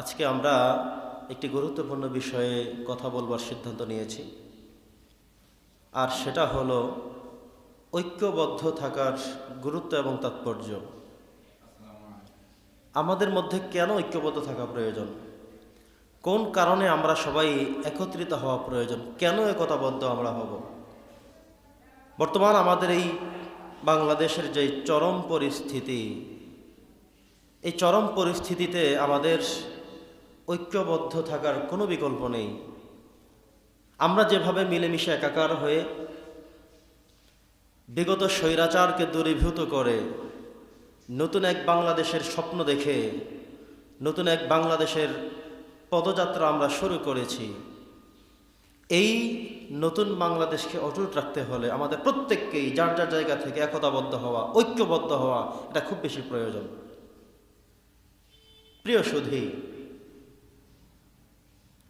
আজকে আমরা একটি গুরুত্বপূর্ণ বিষয়ে কথা বলবার সিদ্ধান্ত নিয়েছি। আর সেটা হলো ঐক্যবদ্ধ থাকার গুরুত্ব এবং তাৎপর্য। আমাদের মধ্যে কেন ঐক্যবদ্ধ থাকা প্রয়োজন? কোন কারণে আমরা সবাই একত্রিত হওয়া প্রয়োজন? কেন একতাবদ্ধ আমরা হব? বর্তমান আমাদের এই বাংলাদেশের যে চরম পরিস্থিতি, এই চরম পরিস্থিতিতে আমাদের ঐক্যবদ্ধ থাকার কোনো বিকল্প নেই। আমরা যেভাবে মিলেমিশে একাকার হয়ে বিগত স্বৈরাচারকে দূরীভূত করে নতুন এক বাংলাদেশের স্বপ্ন দেখে, নতুন এক বাংলাদেশের পদযাত্রা আমরা শুরু করেছি, এই নতুন বাংলাদেশকে অটুট রাখতে হলে আমাদের প্রত্যেককেই যার যার জায়গা থেকে একতাবদ্ধ হওয়া, ঐক্যবদ্ধ হওয়া এটা খুব বেশি প্রয়োজন। প্রিয় সুধী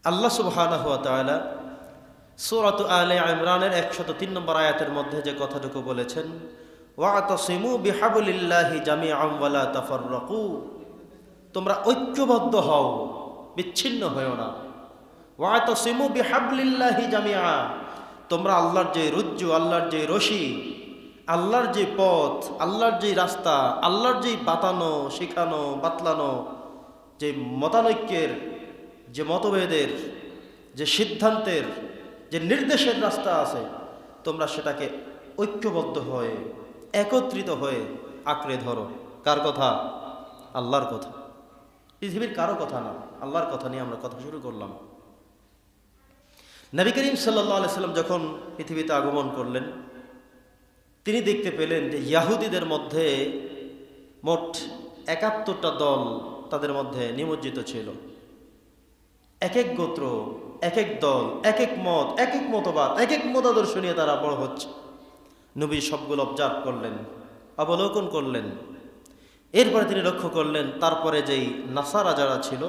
আল্লাহ সুবহানাহু ওয়া তাআলা সূরাত আলে ইমরানের 103 নম্বর আয়াতের মধ্যে যে কথাটুকু বলেছেন, ওয়াতাসিমু বিহাবলিল্লাহি জামিআন ওয়া লা তাফাররাকু। তোমরা ঐক্যবদ্ধ হও, বিচ্ছিন্ন হয়েও না। ওয়াতাসিমু বিহাবলিল্লাহি জামিআ। তোমরা আল্লাহর যে রুজ্জু, আল্লাহর যে রশি, আল্লাহর যে পথ, আল্লাহর যে রাস্তা, আল্লাহর যে বাতানো, শেখানো, বাতলানো, যে মতানৈক্যের যে মতভেদের, যে সিদ্ধান্তের, যে নির্দেশের রাস্তা আছে, তোমরা সেটাকে ঐক্যবদ্ধ হয়ে, একত্রিত হয়ে আঁকড়ে ধরো। কার কথা? আল্লাহর কথা। পৃথিবীর কারও কথা না, আল্লাহর কথা নিয়ে আমরা কথা শুরু করলাম। নবী করিম সাল্লাহ সাল্লাম যখন পৃথিবীতে আগমন করলেন, তিনি দেখতে পেলেন যে ইয়াহুদিদের মধ্যে মোট একাত্তরটা দল তাদের মধ্যে নিমজ্জিত ছিল। এক এক গোত্র এক এক দল এক এক মত এক এক মতবাদ এক এক মতাদর্শ নিয়ে তারা বড় হচ্ছে। নবী সবগুলো অবজার্ভ করলেন, অবলোকন করলেন। এরপরে তিনি লক্ষ্য করলেন, তারপরে যেই নাসারা যারা ছিল,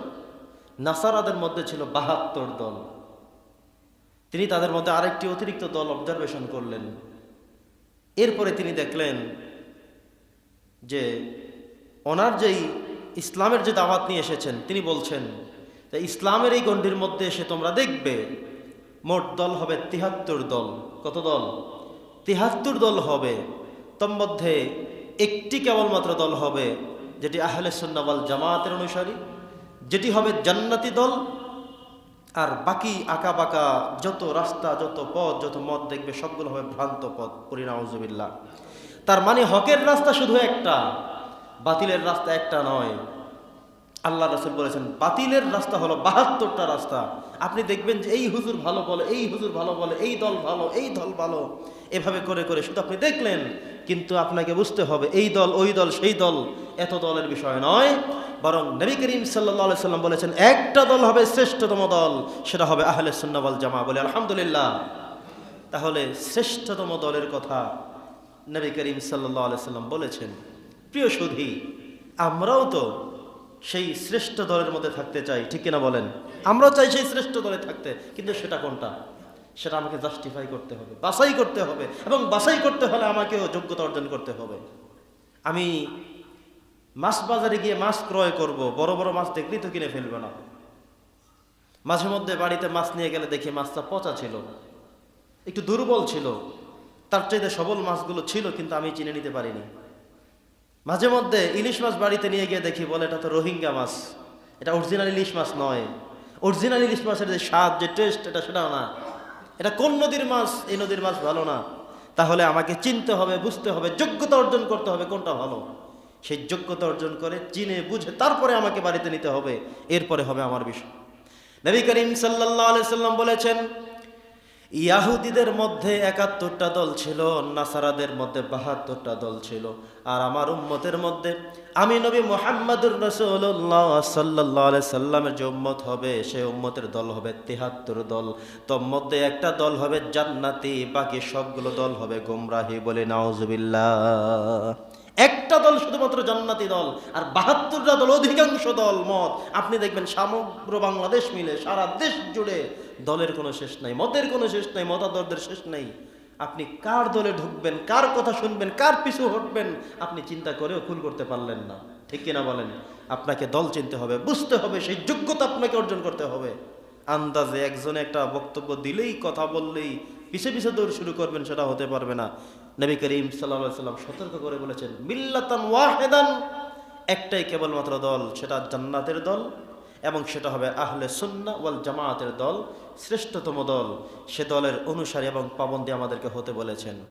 নাসারাদের মধ্যে ছিল বাহাত্তর দল। তিনি তাদের মধ্যে আরেকটি অতিরিক্ত দল অবজারভেশন করলেন। এরপরে তিনি দেখলেন যে, ওনার যেই ইসলামের যে দাওয়াত নিয়ে এসেছেন, তিনি বলছেন যে ইসলামের এই গণ্ডির মধ্যে এসে তোমরা দেখবে, মোট দল হবে তিহাত্তর দল। কত দল? তিহাত্তর দল হবে। তোর মধ্যে একটি কেবলমাত্র দল হবে, যেটি আহলে সন্নাবাল জামাতের অনুসারী, যেটি হবে জান্নাতি দল। আর বাকি আঁকা বাঁকা যত রাস্তা, যত পথ, যত মত দেখবে, সবগুলো হবে ভ্রান্ত পথ। পরিণামজবিল্লা তার মানে হকের রাস্তা শুধু একটা, বাতিলের রাস্তা একটা নয়। আল্লাহ রসুল বলেছেন, বাতিলের রাস্তা হলো বাহাত্তরটা রাস্তা। আপনি দেখবেন যে এই হুজুর ভালো বলে, এই হুজুর ভালো বলে, এই দল ভালো, এই দল ভালো। এভাবে করে করে শুধু আপনি দেখলেন, কিন্তু আপনাকে বুঝতে হবে, এই দল, ওই দল, সেই দল এত দলের বিষয় নয়। বরং নবী করিম সাল্লাহ সাল্লাম বলেছেন, একটা দল হবে শ্রেষ্ঠতম দল, সেটা হবে আহলে সুন্নাওয়াল জামা বলে আলহামদুলিল্লাহ। তাহলে শ্রেষ্ঠতম দলের কথা নবী করিম সাল্লাহ সাল্লাম বলেছেন। প্রিয় সুধী, আমরাও তো সেই শ্রেষ্ঠ দলের মধ্যে থাকতে চাই, ঠিক কিনা বলেন? আমরাও চাই সেই শ্রেষ্ঠ দলে থাকতে, কিন্তু সেটা কোনটা? সেটা আমাকে জাস্টিফাই করতে হবে, বাছাই করতে হবে, এবং বাছাই করতে হলে আমাকেও যোগ্যতা অর্জন করতে হবে। আমি মাছ বাজারে গিয়ে মাছ ক্রয় করব, বড় বড় মাছ দেখলেই তো কিনে ফেলবে না। মাঝে মধ্যে বাড়িতে মাছ নিয়ে গেলে দেখি মাছটা পচা ছিল, একটু দুর্বল ছিল, তার চাইতে সবল মাছগুলো ছিল, কিন্তু আমি চিনে নিতে পারিনি। মাঝে মধ্যে ইলিশ মাছ বাড়িতে নিয়ে গিয়ে দেখি, বলে এটা তো রোহিঙ্গা মাছ। এটা অরিজিনাল ইলিশ মাছ নয়। অরিজিনাল ইলিশ মাছের যে স্বাদ, যে টেস্ট এটা সেটাও না। এটা কোন নদীর মাছ? এই নদীর মাছ ভালো না। তাহলে আমাকে চিনতে হবে, বুঝতে হবে, যোগ্যতা অর্জন করতে হবে কোনটা ভালো। সেই যোগ্যতা অর্জন করে চিনে, বুঝে তারপরে আমাকে বাড়িতে নিতে হবে। এরপরে হবে আমার বিষয়। নবী করিম সাল্লাহ সাল্লাম বলেছেন ইয়াহুদিদের মধ্যে একাত্তরটা দল ছিল, নাসারাদের মধ্যে বাহাত্তরটা দল ছিল। আর আমার উম্মতের মধ্যে আমি নবী মোহাম্মদুর রসুল্লাহ সাল্লাহ সাল্লামের যে উম্মত হবে, সে উম্মতের দল হবে তিহাত্তর দল। তোর মধ্যে একটা দল হবে জান্নাতি, বাকি সবগুলো দল হবে গোমরাহি বলে নাওজবিল্লাহ একটা দল শুধুমাত্র জান্নাতি দল, আর বাহাত্তরটা দল অধিকাংশ দল মত আপনি দেখবেন সমগ্র বাংলাদেশ মিলে, সারা দেশ জুড়ে দলের কোনো শেষ নাই মতের কোনো শেষ নাই, মতাদরদের শেষ নাই। আপনি কার দলে ঢুকবেন, কার কথা শুনবেন, কার পিছু হটবেন, আপনি চিন্তা করেও খুল করতে পারলেন না। ঠিক কিনা বলেন? আপনাকে দল চিনতে হবে, বুঝতে হবে, সেই যোগ্যতা আপনাকে অর্জন করতে হবে। আন্দাজে একজনে একটা বক্তব্য দিলেই, কথা বললেই, পিছে পিছে দৌড় শুরু করবেন, সেটা হতে পারবে না। নবী করিম সাল্লা সাল্লাম সতর্ক করে বলেছেন, মিল্লাতান ওয়াহেদান একটাই কেবলমাত্র দল, সেটা জান্নাতের দল এবং সেটা হবে আহলে সুন্না ওয়াল জামায়াতের দল, শ্রেষ্ঠতম দল। সে দলের অনুসারী এবং পাবন্দী আমাদেরকে হতে বলেছেন।